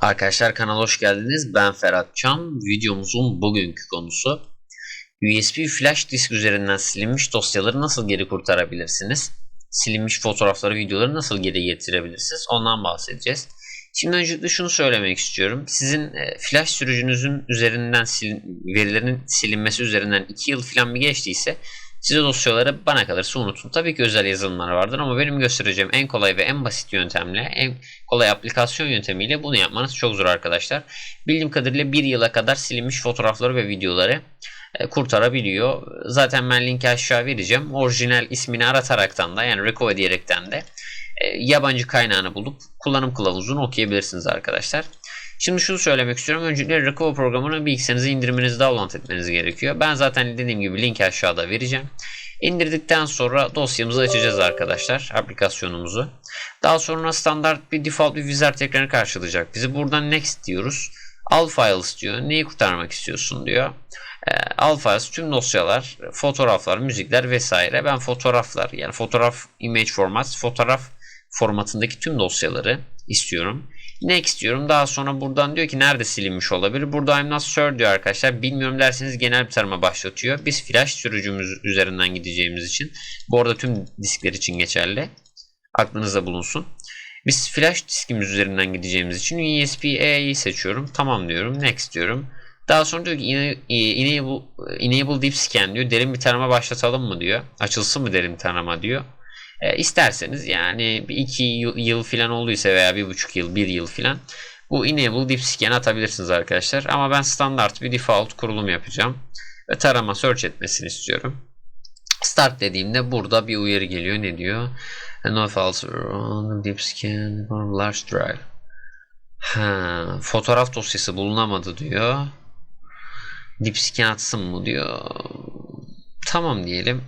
Arkadaşlar kanala hoş geldiniz. Ben Ferhat Çam. Videomuzun bugünkü konusu USB flash disk üzerinden silinmiş dosyaları nasıl geri kurtarabilirsiniz? Silinmiş fotoğrafları, videoları nasıl geri getirebilirsiniz? Ondan bahsedeceğiz. Şimdi öncelikle şunu söylemek istiyorum. Sizin e, flash sürücünüzün üzerinden silin, verilerin silinmesi üzerinden 2 yıl falan bir geçtiyse size dosyaları bana kalırsa unutun. Tabii ki özel yazılımlar vardır ama benim göstereceğim en kolay ve en basit yöntemle, en kolay aplikasyon yöntemiyle bunu yapmanız çok zor arkadaşlar. Bildiğim kadarıyla bir yıla kadar silinmiş fotoğrafları ve videoları e, kurtarabiliyor. Zaten ben linki aşağı vereceğim. Orijinal ismini arataraktan da yani recover diyerekten de e, yabancı kaynağını bulup kullanım kılavuzunu okuyabilirsiniz arkadaşlar. Şimdi şunu söylemek istiyorum. Öncelikle Recover programını bilgisayarınıza indirmenizi download etmeniz gerekiyor. Ben zaten dediğim gibi linki aşağıda vereceğim. İndirdikten sonra dosyamızı açacağız arkadaşlar. Aplikasyonumuzu. Daha sonra standart bir default bir wizard ekranı karşılayacak bizi. Buradan next diyoruz. All files diyor. Neyi kurtarmak istiyorsun diyor. E, all files tüm dosyalar, fotoğraflar, müzikler vesaire. Ben fotoğraflar yani fotoğraf image format, fotoğraf formatındaki tüm dosyaları istiyorum. Next diyorum. Daha sonra buradan diyor ki nerede silinmiş olabilir? Burada I'm not sure diyor arkadaşlar. Bilmiyorum derseniz genel bir tarama başlatıyor. Biz flash sürücümüz üzerinden gideceğimiz için. Bu arada tüm diskler için geçerli. Aklınızda bulunsun. Biz flash diskimiz üzerinden gideceğimiz için USB-A'yı seçiyorum. Tamam diyorum. Next diyorum. Daha sonra diyor ki enable, enable deep scan diyor. Derin bir tarama başlatalım mı diyor. Açılsın mı derin tarama diyor. E, isterseniz yani bir iki yıl, yıl falan olduysa veya bir buçuk yıl, bir yıl falan bu enable deep scan atabilirsiniz arkadaşlar. Ama ben standart bir default kurulum yapacağım. Ve tarama search etmesini istiyorum. Start dediğimde burada bir uyarı geliyor. Ne diyor? No files on deep scan from large drive. Ha, fotoğraf dosyası bulunamadı diyor. Deep scan atsın mı diyor. Tamam diyelim.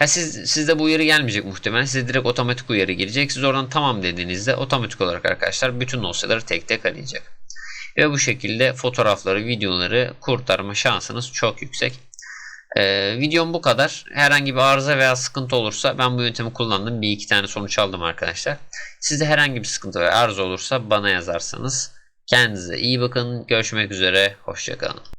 Ya siz sizde bu uyarı gelmeyecek muhtemelen. Size direkt otomatik uyarı gelecek. Siz oradan tamam dediğinizde otomatik olarak arkadaşlar bütün dosyaları tek tek arayacak. Ve bu şekilde fotoğrafları, videoları kurtarma şansınız çok yüksek. Ee, videom bu kadar. Herhangi bir arıza veya sıkıntı olursa ben bu yöntemi kullandım. Bir iki tane sonuç aldım arkadaşlar. Sizde herhangi bir sıkıntı veya arıza olursa bana yazarsanız. Kendinize iyi bakın. Görüşmek üzere. Hoşçakalın.